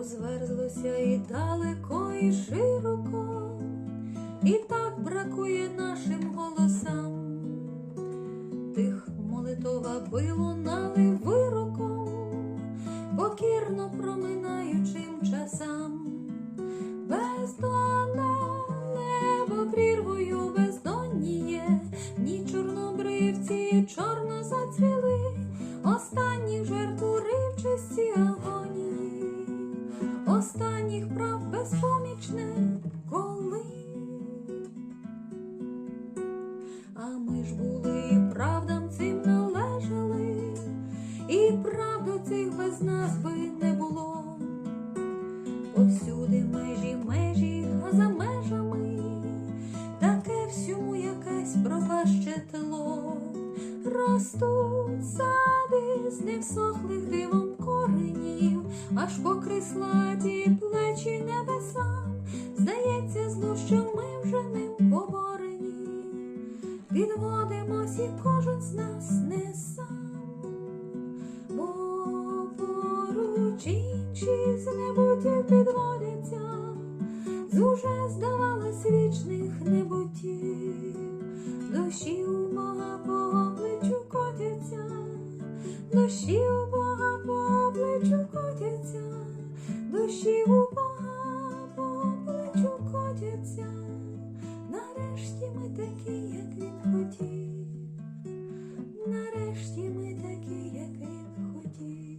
розверзлося і далеко, і широко, і так бракує нашим голосам. Тих молитова било нали вироком, покірно проминаючим часам. Бездонне небо прірвою бездонніє, ні чорнобривці чорно зацвіли, А ми ж були і правдам цим належали, і правду цих без нас би не було. Повсюди межі, межі, а за межами таке всьому якесь пропаще тло. Ростуть сади з невсохлих дивом коренів, аж по крислаті плечі небесам. Здається, зло, що ми Відводимось і кожен з нас не сам, бо поруч інші з небуттів підводяться, з уже здавалось вічних небуттів, душі у мого обличчю котяться, душі нарешті ми такі, як він хотів.